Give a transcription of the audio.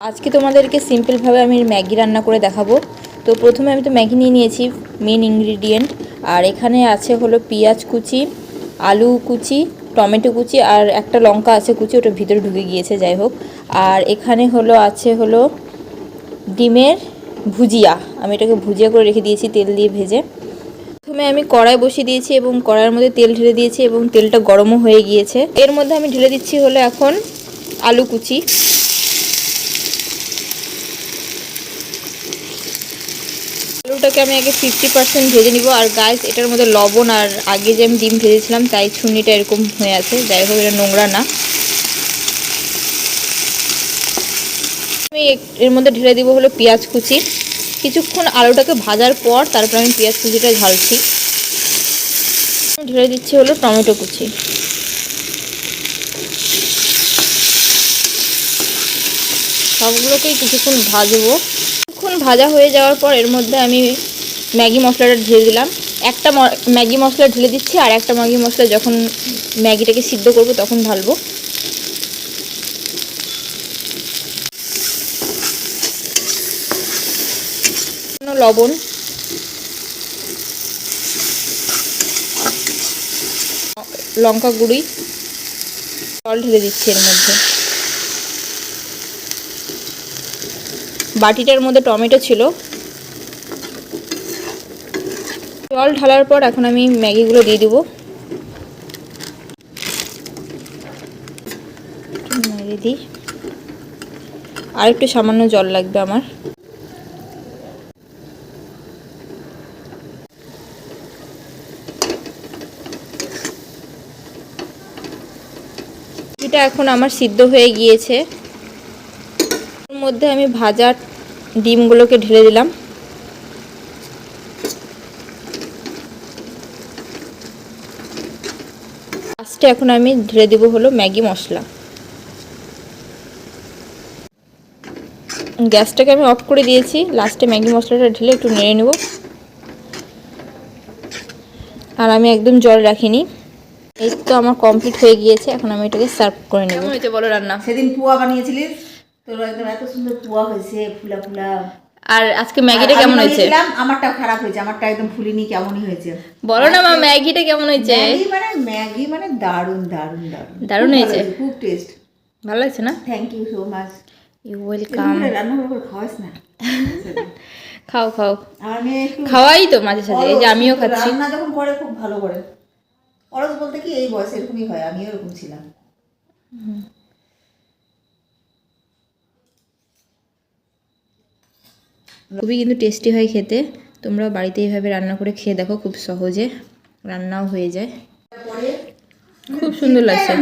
আজকে তোমাদেরকে সিম্পলভাবে আমি ম্যাগি রান্না করে দেখাবো। তো প্রথমে আমি তো ম্যাগি নিয়ে নিয়েছি মেন ইনগ্রিডিয়েন্ট আর এখানে আছে হলো পেঁয়াজ কুচি, আলু কুচি, টমেটো কুচি আর একটা লঙ্কা আছে কুচি, ওটা ভিতরে ঢুকে গিয়েছে, যাই হোক। আর এখানে হলো আছে হলো ডিমের ভুজিয়া। আমি এটাকে ভুজিয়া করে রেখে দিয়েছি তেল দিয়ে ভেজে। প্রথমে আমি কড়াই বসিয়ে দিয়েছি এবং কড়াইয়ের মধ্যে তেল ঢেলে দিয়েছি এবং তেলটা গরমও হয়ে গিয়েছে। এর মধ্যে আমি ঢেলে দিচ্ছি হলো এখন আলু কুচি। আলুটাকে আমি আগে ফিফটি পার্সেন্ট ভেজে নিব। আর গাছ এটার মধ্যে লবণ আর আগে যে আমি ডিম ভেজেছিলাম, তাই ছুনিটা এরকম হয়ে আছে। যাই হোক, এটা নোংরা না। আমি এর মধ্যে ঢেলে দিব হলো পেঁয়াজ কুচি। কিছুক্ষণ আলুটাকে ভাজার পর তারপর আমি পেঁয়াজ কুচিটা ঢালছি ঢেলে দিচ্ছি হলো টমেটো কুচি। সবগুলোকেই কিছুক্ষণ ভাজবো। ভাজা হয়ে যাওয়ার পর এর মধ্যে আমি ম্যাগি মশলাটা ঢেলে দিলাম। একটা ম্যাগি মশলা ঢেলে দিচ্ছি আর একটা ম্যাগি মশলা যখন ম্যাগিটাকে সিদ্ধ করব তখন ঢালবো। লবণ। লঙ্কা গুঁড়ি। জল ঢেলে দিচ্ছি এর মধ্যে। বাটিটার মধ্যে টমেটো ছিল। জল ঢালার পর এখন আমি ম্যাগিগুলো দিয়ে দিব। ম্যাগি দিই। আর একটু সামান্য জল লাগবে আমার। এটা এখন আমার সিদ্ধ হয়ে গিয়েছে। মধ্যে আমি ভাজা ডিমগুলোকে ঢেলে দিলাম। লাস্টে এখন আমি ঢেলে দেবো হলো ম্যাগি মশলা। গ্যাসটাকে আমি অফ করে দিয়েছি। লাস্টে ম্যাগি মশলাটা ঢেলে একটু নেড়ে নেব। আর আমি একদম জল রাখিনি। এই তো আমার কমপ্লিট হয়ে গিয়েছে। এখন আমি এটাকে সার্ভ করে নেব। বলো রান্না? সেদিন পুয়া বানিয়েছিলিস? তোর একদম এত সুন্দর পুয়া হয়েছে ফুলা ফুলা। আর আজকে ম্যাগিটা কেমন হয়েছে? আমারটা খারাপ হয়েছে আমারটা একদম ফুলিনি কেমনই হয়েছে। বলো না মা ম্যাগিটা কেমন হয়েছে? ম্যাগি মানে ম্যাগি মানে দারুণ দারুণ দারুণ। দারুণ হয়েছে? খুব টেস্ট ভালো লাগছে না? Thank you so much you welcome রান্না করে করে খাওয়াস না। খাও খাওয়াই তো মাঝে সাঝে এই যে আমিও খাচ্ছি। রান্না যখন করে খুব ভালো করে। অলস বলতে কি এই বয়সে এরকমই হয় আমিও এরকম ছিলাম। খুবই কিন্তু টেস্টি হয় খেতে। তোমরাও বাড়িতে এইভাবে রান্না করে খেয়ে দেখো খুব সহজে রান্নাও হয়ে যায়। খুব সুন্দর লাগছে।